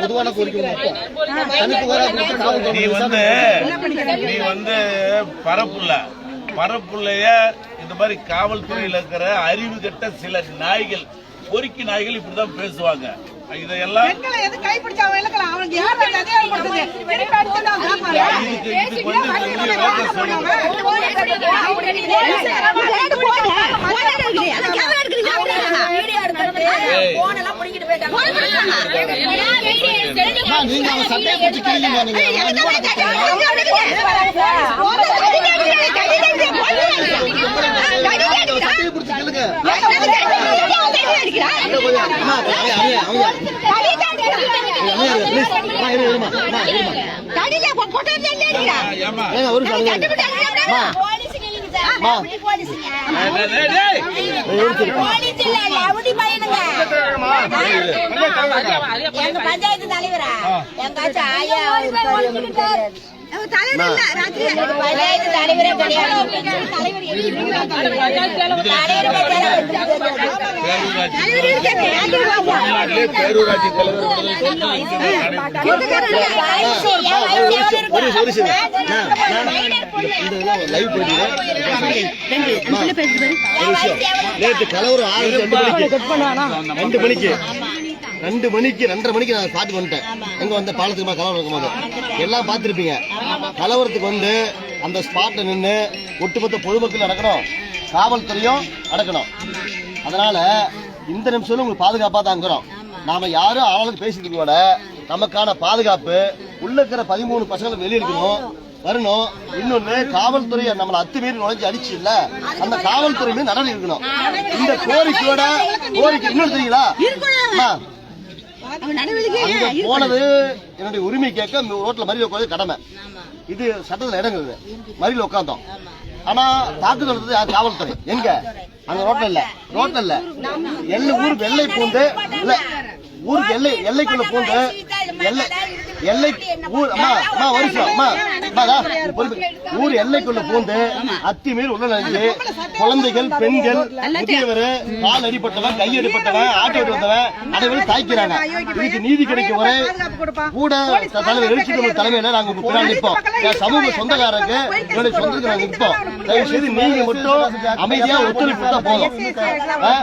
பொதுவான போலீஸ் கோரிக்கை நீ வந்து நீ வந்து பரப்புள்ள. பரப்புள்ளைய இந்த மாதிரி காவல்துறையில இருக்கிற அறிவு கெட்ட சில நாய்கள் பொறுக்கி நாய்கள் இப்படிதான் பேசுவாங்க. இதையெல்லாம் பெண்களை எது கைப்பிடிச்சா இழக்கலாம் அவனுக்கு யார் அந்த அதிகாரம் கொடுத்தது திருப்பி தான் எடுக்கிறது, ஏய். phone எல்லாம் பிடிக்கிட்டு போயிட்டாங்க. அம்மா, நீங்க அவன் சட்டையை பிடிச்சி கிழிங்க நீங்க அவன் சட்டையை பிடிச்சி கிள்ளுங்க இல்ல, கொஞ்சம். அம்மா, அவங்க, அவங்க, அவங்க. அமைதியா இருங்க, please. அம்மா, இருங்க, இருமா. அம்மா, இருமா. ஏமா ஏங்க, ஒரு நிமிஷம் அமைதியா இருங்க. அம்மா, போலீஸுங்க இல்லைங்க சார். அம்மா. ரவுடி போலீஸுங்க. டேய், டேய், டேய். ஏய், ஒரு நிமிஷம். போலீஸ் இல்ல, ரவுடி எங்க பஞ்சாயத்து தலைவரா? எங்காச்சும் ஆயா பஞ்சாயத்து தலைவரே கிடையாது. பேரூராட்சி தலைவர் ஒரு ஒரு விஷயம். நேத்து கலவரம் ஆறு ரெண்டு மணிக்கு. ரெண்டு மணிக்கு. ரெண்டு மணிக்கு ரெண்டரை மணிக்கு நான் பாட்டு வந்துட்டேன். எங்க வந்த பாலத்துக்கு மேல கலவரம் இருக்கும்போது. எல்லாம் பார்த்திருப்பீங்க. கலவரத்துக்கு வந்து அந்த ஸ்பாட்ல நின்று ஒட்டுமொத்த பொதுமக்கள் நடக்கணும். காவல்துறையும் நடக்கணும். அதனால இந்த நிமிஷம் உங்களுக்கு பாதுகாப்பா தான் இருக்கிறோம் நாம யாரும் ஆளுக்கு பேசிட்டு கூட நமக்கான பாதுகாப்பு. உள்ள இருக்கிற பதிமூணு பசங்களை வெளியே இருக்கணும் வரணும். இன்னொன்னு காவல்துறை நம்மள அத்துமீறி நுழைஞ்சு அடிச்சு இல்ல. அந்த காவல்துறை மீது நடவடிக்கை இருக்கணும் இந்த கோரிக்கையோட கோரிக்கை இன்னொன்று தெரியுங்களா போனது என்னுடைய உரிமை கேட்க இந்த ரோட்ல மறியல் உட்காந்து கடமை. இது சட்டத்துல இடங்குது மறியல் உட்காந்தோம் ஆனா தாக்குதல் நடந்தது காவல்துறை. எங்க? அங்க ரோட்ல இல்ல. ரோட்ல இல்ல. எல்லை ஊர் வெள்ளை பூந்து இல்ல. ஊருக்கு எல்லை எல்லைக்குள்ள பூந்து எல்லை எல்லை ஊர் அம்மா அம்மா ஒரு நிமிஷம் அம்மா. அம்மா இதா, இது பொறுப்பு. ஊர் எல்லைக்குள்ள பூந்து அத்துமீறி உள்ள நுழைஞ்சு குழந்தைகள் பெண்கள் முதியவர் கால் அடிப்பட்டவன் கை அடிப்பட்டவன் ஆட்டோ வந்தவன் அனைவரும் தாய்க்கிறாங்க. இதுக்கு நீதி கிடைக்கும் வரை கூட தலைவர் எழுச்சி தமிழ் தலைமையில நாங்க உங்க பின்னாடி நிற்போம் என் சமூக சொந்தக்காரருக்கு என்னுடைய சொந்தத்துக்கு நாங்க நிற்போம் தயவு செய்து நீங்க மட்டும் அமைதியா ஒத்துழைப்பு தான் போதும். ஆ?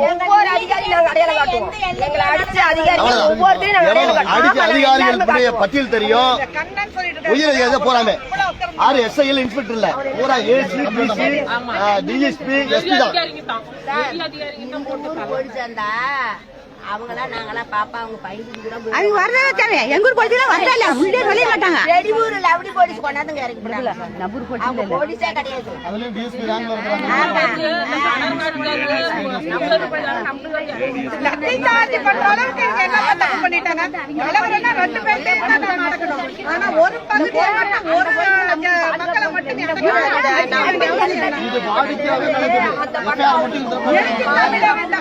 ஒவ்வொரு அதிகாரி நாங்க அடையாளம் காட்டுவோம். எங்களை அடிச்ச அதிகாரி ஒவ்வொருத்தரையும் நாங்க அடையாளம் அவ்வளவுதான். அடிக்க காட்டுவோம். அதிகாரிகளுடைய பட்டியல் தெரியும்? உயர் அதிகாரி போறாங்க? ஆறு எஸ்ஐஎல் இன்ஸ்பெக்டர் இல்ல. பூரா ஏசி பிசி டிஎஸ்பி எஸ்பி தான். அவங்களாம் நாங்களாம் பாப்பா அவங்க பையனுக்கு கூட அவங்க வரதே தேவை எங்க ஊர் போலீஸ் வரல உள்ளே வெளிய மாட்டாங்க வெளியூர் லவுடி போலீஸ் கொண்டாந்துங்க இறக்கி போட்டாங்க அவங்க போலீஸே கிடையாது அதுலயும் டிஎஸ்பி ரேங்க்ல இருக்கிறாங்க லத்தி சார்ஜ் பண்ற அளவுக்கு இவங்க என்ன தப்பு பண்ணிட்டாங்க கலவரம்னா ரெண்டு பேர்கிட்டயும் கூட நான் நடக்கணும் ஆனா ஒரு பகுதியை மட்டும் ஒரு மக்களை மட்டும் இது வாடிக்கையாவே நடக்குது எஃப்ஐஆர் மட்டும்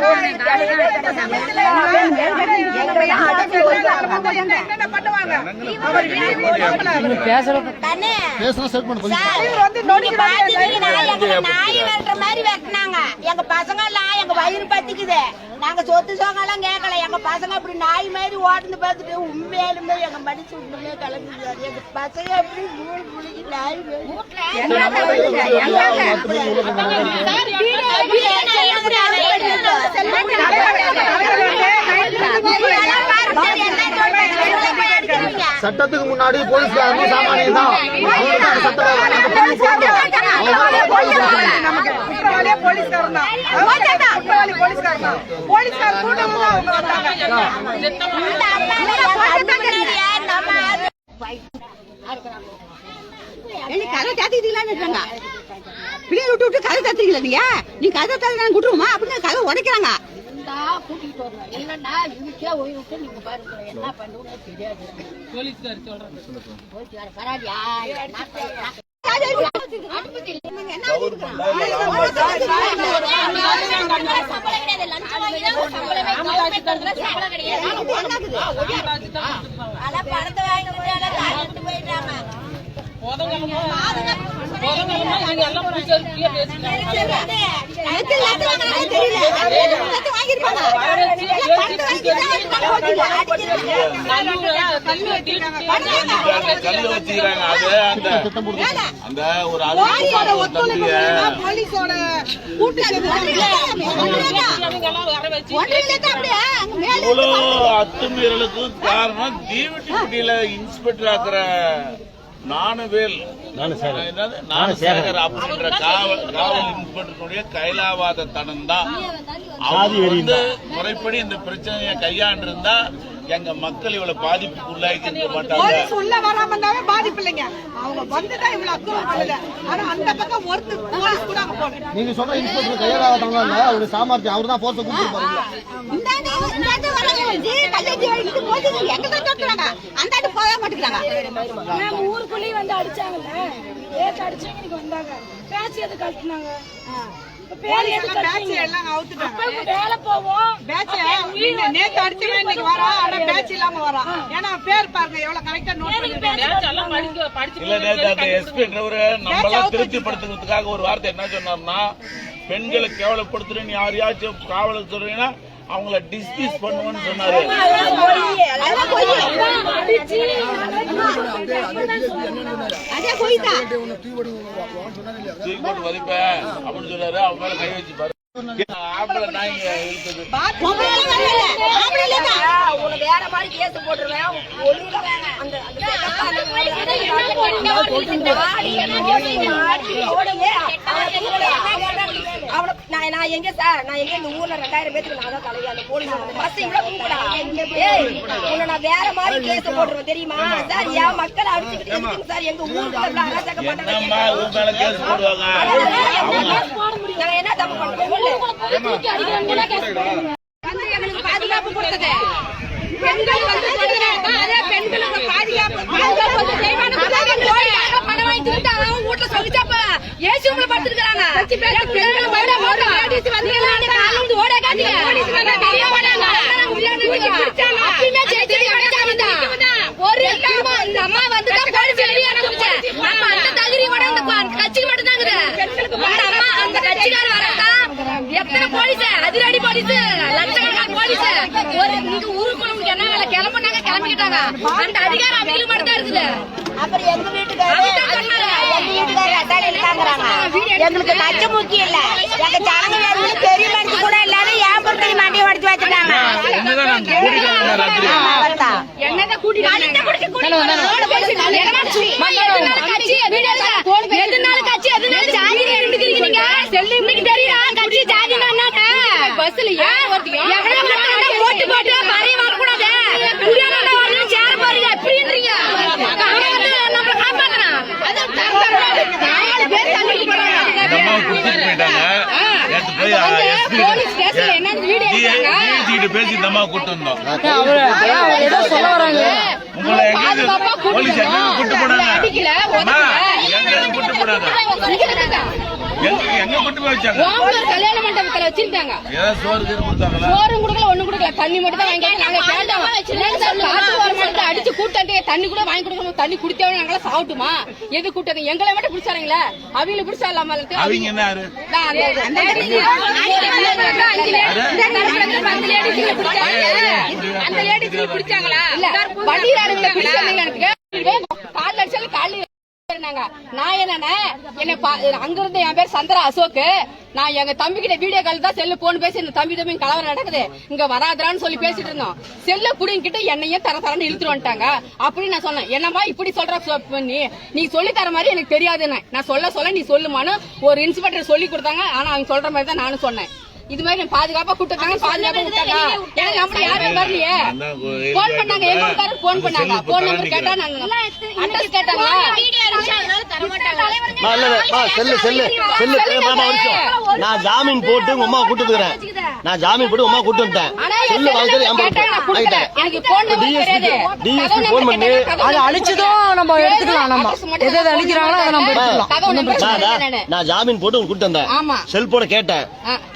இந்த மாதிரி எங்க பசங்க எல்லாம் எங்க வயிறு பத்திக்குது நாங்க சொத்து சோகம் எல்லாம் கேட்கல எங்க பசங்க அப்படி நாய் மாதிரி ஓட்டுந்து பார்த்துட்டு உண்மையாலுமே எங்க மடிச்சு உண்மையே கலந்துருக்காரு எங்க பசங்க அப்படி மூணு புளிக்கு நாய் சட்டத்துக்கு முன்னாடி போலீஸ்காரங்க சாமானியம் தான். போலீஸ் இருக்காங்க பிள்ளைய விட்டு விட்டு கதை தாத்திட்டீங்களா நீங்க? நீ கதை தாத்தி நான் விட்டுருவோமா அப்படின்னு கதை உடைக்கிறாங்க. கூட்டிட்டு வரணும். இல்லன்னா இதுக்கே உயிர் விட்டு நீங்க பாருங்க. என்ன பண்ணுவோம்னு தெரியாது. போலீஸ்கார் சொல்றேன் பரவாயில்லையா பணத்தை வாங்கி அந்த அந்த ஒரு போலீஸோட ஒரு அத்துமீறலுக்கு காரணம் தீவெட்டிப்பட்டியில இன்ஸ்பெக்டர் ஆக்குற நானுவேல்? ஞானசேகர் அப்படின்ற காவல் காவல் இன்ஸ்பெக்டருடைய கைலாவாத தனம் தான் அவங்க வந்து முறைப்படி இந்த பிரச்சனையை கையாண்டிருந்தா எங்க மக்கள் இவ்வளவு பாதிப்புக்கு உள்ளாக்கி இருக்க மாட்டாங்க. போலீஸ் உள்ள வராம இருந்தாவே பாதிப்பு இல்லைங்க. அவங்க வந்துதான் இவ்வளவு அக்குவம் பண்ணுது. ஆனா அந்த பக்கம் ஒருத்தர் போலீஸ் கூட அங்க போகணும் நீங்க சொல்ற இன்ஸ்பெக்டர் கையாளாதவங்க இல்ல அவரு சாமர்த்தியம் அவர் தான் போர்ஸ் கூப்பிட்டு வராங்க. ஜி கல்யாணி வழிக்கு போகுது எங்க தான் தொட்டுறாங்க அந்தாண்டு போக மாட்டேங்கிறாங்க. நாங்க ஊருக்குள்ளேயே வந்து அடிச்சாங்கல்ல ஏத்து அடிச்சாங்க இன்னைக்கு வந்தாங்க. பேச்சு எது கட்டினாங்க வேலை போவோம். பேட்ச் நேத்து அடிச்சவன் இன்னைக்கு வரான். ஆனா பேட்ச் இல்லாம வரான். ஏன்னா பேர் பாருங்க எவ்வளவு கரெக்டா நோட் இல்ல நேத்து அந்த எஸ்பி திருப்திப்படுத்துறதுக்காக ஒரு வார்த்தை என்ன சொன்னார்னா பெண்களை கேவலப்படுத்துறேன்னு யாரையாச்சும் காவலுக்கு சொல்றீங்கன்னா அவங்கள டிஸ்மிஸ் பண்ணுவேன்னு சொன்னாரு அடிச்சு அதே போய்தான் தூக்கி போட்டு மதிப்பேன் அப்படின்னு சொன்னாரு அவங்க மேல கை வச்சு பாரு ஆம்பளை நாய்ங்க இழுத்தது வேற மாதிரி கேஸ் போட்டுருவேன் ஒழுங்கா வேணாம். அந்த ஓடுங்க. அவனை நான் நான் எங்க சார் நான் எங்க இந்த ஊர்ல ரெண்டாயிரம் பேத்துக்கு நான் தான் தலைவி அந்த போலீஸ் பஸ் இவ்வளவு கூப்பிடா ஏய் உன்னை நான் வேற மாதிரி கேஸ் போட்டுருவேன் தெரியுமா சார் என் மக்களை அடிச்சுக்கிட்டு இருக்குங்க சார் எங்க இவ்வளவு அராஜகம் பண்றாங்க நாங்க என்ன தப்பு போடுங்க. வந்து எங்களுக்கு பாதுகாப்பு கொடுத்தது பெண்கள் வந்து சொல்றாங்க அதே பெண்களுக்கு பாதுகாப்பு பாதுகாப்பு வந்து தெய்வான கோயிலுக்காக பணம் வாங்கி திருட்டு அவன் வீட்டுல சொல்லிச்சாப்ப ஏசி உங்களை படுத்துருக்காங்க ஒரு அம்மா வந்து தான் போலீஸ் வெளிய அனுப்பிச்சு. அப்ப அந்த தகுதியோட அந்த கட்சி மட்டும் இருக்குது அந்த அம்மா அந்த கட்சிக்கார வரதா? எத்தனை போலீஸ்? அதிரடி போலீஸ்? லட்சக்கணக்கான போலீஸ்? ஒரு இங்க ஊருக்குள்ள உங்களுக்கு என்ன வேலை? கிளம்புனாங்க கிளம்பிட்டாங்க. அந்த அதிகாரம் அவங்களுக்கு மட்டும் தான் இருக்குது. அப்புறம் எங்க வீட்டுக்காரரு? எங்களுக்கு கச்ச முக்கியம் இல்ல. எங்க ஜனங்க பெரிய மனுஷன் கூட இல்லாத ஏன் பொருத்தனை மாட்டியை உடச்சு வச்சுட்டாங்க. அவர்தான். என்னதான் கூட்டிட்டு குடுத்துட்டு போயிட்டாங்க. போய். கிட்ட பேசி இந்த அம்மாவை கூட்டு வந்தோம். உங்களை எங்க கூட்டிட்டு போலீஸ். கூட்டு போனாங்க. அம்மா, எங்க கூட்டு போனாங்க. எங்க போய் வச்சாங்க ஓம்பூர் கல்யாண மண்டபத்துல வச்சிருந்தாங்க ஏதாவது சோறு கீறு கொடுத்தாங்களா சோறும் கொடுக்கல ஒண்ணும் கொடுக்கல தண்ணி மட்டும் தான் வாங்கி நாங்க கேட்டோம் அடிச்சு கூட்டாண்டி தண்ணி கூட வாங்கி கொடுக்கணும் தண்ணி குடித்தவங்க நாங்களா சாப்பிட்டுமா எது கூட்டது எங்களை மட்டும் பிடிச்சாருங்களே அவங்கள பிடிச்சா இல்லாம அவங்க என்ன அந்த லேடிஸ் பிடிச்சாங்களா இல்ல பிடிச்சாங்களா கால் அடிச்சாலும் கால். நான் என்னன்னா என்னை பா- அங்க என் பேர் சந்திரா அசோக் நான் எங்க தம்பி கிட்ட வீடியோ கால் தான் செல்லு போன் பேசி இந்த தம்பி தம்பி கலவரம் நடக்குது. இங்க வராதரான்னு சொல்லி பேசிட்டு இருந்தோம். செல்ல புடிங்கிட்டு என்னையும் தர தரன்னு இழுத்துட்டு வந்துட்டாங்க. அப்படின்னு நான் சொன்னேன். என்னம்மா இப்படி சொல்ற சொ- நீ நீ சொல்லி தர மாதிரி எனக்கு தெரியாதுன்னு. நான் சொல்ல சொல்ல நீ சொல்லுமான்னு ஒரு இன்ஸ்பெக்டர் சொல்லி கொடுத்தாங்க. ஆனா அவங்க சொல்ற மாதிரி தான் நானும் சொன்னேன். இது மாதிரி பாதுகாப்பா கூட்டாங்க பாதுகாப்பா விட்டாங்க எனக்கு நம்மள யாரும் வரலையே. போன் பண்ணாங்க எங்க போன் பண்ணாங்க. போன் நம்பர் கேட்டா நாங்க அட்ரஸ் கேட்டாங்களா? இல்ல, மா, செல்லு செல்லு செல்லு. நான் ஜாமீன் போட்டு உங்க அம்மா கூட்டு வந்துக்கிறேன் நான் ஜாமீன் போட்டு அம்மா கூட்டு வந்துட்டேன். செல்லு வாங்கி கேட்டா என். நான். வாங்கிட்டேன். எனக்கு போன் நம்பர் DSP தெரியாது. DSP கதவு போன் நம்பர் பண்ணி. அதை அழிச்சதும் நம்ம எடுத்துக்கலாம் நம்ம. address மட்டும் எது எது அழிக்கிறாங்களோ அதை நம்ம எடுத்துக்கலாம். கதவு நம்பர் நான் சொல்றேன் நான். நானு. நான் ஜாமீன் போட்டு உங்களுக்கு கூட்டு வந்தேன். ஆமா. செல்போனை கேட்டேன்.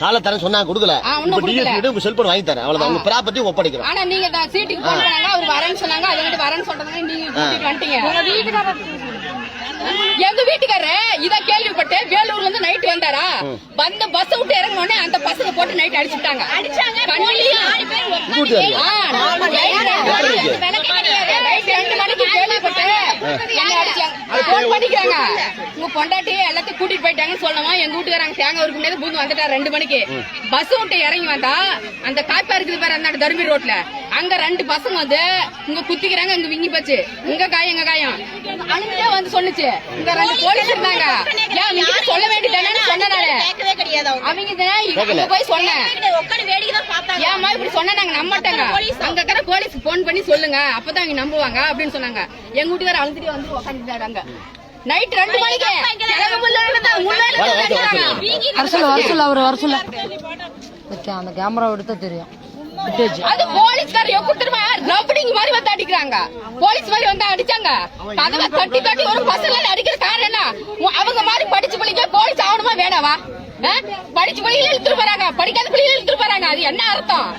காலை தரேன் சொன்னாங்க கொடுக்கல. இப்ப. டிஎஸ்பி உங்க செல்போன் வாங்கி தரேன். அவ்வளவுதான். உங்க ப்ராப்பர்ட்டி ஒப்படைக்கிறோம் ஆனா நீங்க தான் சீட்டுக்கு போன் பண்ணாங்க அவர் வரேன்னு சொன்னாங்க. அது வந்து வரேன்னு சொல்றதுனால நீங்க கூட்டிட்டு வந்துட்டீங்க. எங்க வீட்டுக்காரரு இத கேள்விப்பட்டு வேலூர்ல இருந்து நைட் வந்தாரா? வந்து பஸ் விட்டு இறங்கின உடனே அந்த பசங்க போட்டு நைட் அடிச்சுட்டாங்க. ரெண்டு மணிக்கு கேள்விப்பட்டு என்ன அடிச்சாங்க போன் பண்ணிக்கிறாங்க உங்க பொண்டாட்டி எல்லாத்தையும் கூட்டிட்டு போயிட்டாங்கன்னு சொல்லணுமா? எங்க வீட்டுக்காரங்க தேங்காய் இருக்கு முடியாது பூந்து வந்துட்டா ரெண்டு மணிக்கு. பஸ் விட்டு இறங்கி வந்தா அந்த காப்பா இருக்குது பாரு அந்த தருமபுரி ரோட்ல. அங்க ரெண்டு பசங்க வந்து இங்க குத்திக்கிறாங்க இங்க விங்கி போச்சு. உங்க காயம் எங்க காயம்? அங்கே வந்து சொன்னுச்சு. ரெண்டு போலீஸ் இருந்தாங்க. ஏன் நீங்க சொல்ல வேண்டியதானே கேட்கவே கிடையாது அவங்க. போய் சொன்னேன். உட்காந்து வேடிக்கை தான் பார்த்தாங்க. ஏமா இப்படி சொன்னா நாங்க நம்ப மாட்டாங்க அங்க இருக்கிற போலீஸ் போன் பண்ணி சொல்லுங்க. அப்பதான் அவங்க நம்புவாங்க அப்படின்னு சொன்னாங்க. எங்க வீட்டுக்கார அழுதுட்டு வந்து நைட் ரெண்டு மணிக்கு. வர சொல்ல வர சொல்ல அவர் வர சொல்ல. அந்த கேமரா எடுத்தா தெரியும். அது போலீஸ்கார எப்படி ரவுடிங் மாதிரி வந்து அடிக்கிறாங்க. போலீஸ் மாதிரி வந்து அடிச்சாங்க. கதவை தட்டி தட்டி ஒரு பசங்க அடிக்கிற காரணம் என்ன? அவங்க மாதிரி படிச்சு பிள்ளைங்க போலீஸ் ஆகணுமா? வேணாவா? படிச்சு பிள்ளைங்க இழுத்துட்டு போறாங்க. படிக்காத பிள்ளைங்க இழுத்துட்டு போறாங்க. அது என்ன அர்த்தம்?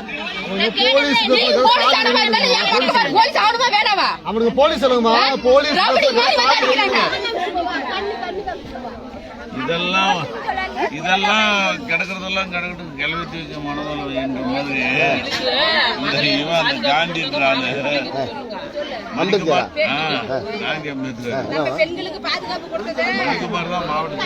போலீஸ் ஆகணுமா? வேணாவா? அவனுக்கு போலீஸ் சொல்லுங்கம்மா போலீஸ் இதெல்லாம் இதெல்லாம் கிடக்குறதெல்லாம் கிடக்கட்டும் கிளவி தூக்க மனதில் என்ற மாதிரி இந்த இவன் அந்த காந்தி அம்பேத்கர் காந்தி அம்பேத்கர் மணிக்குமார் தான் மாவட்ட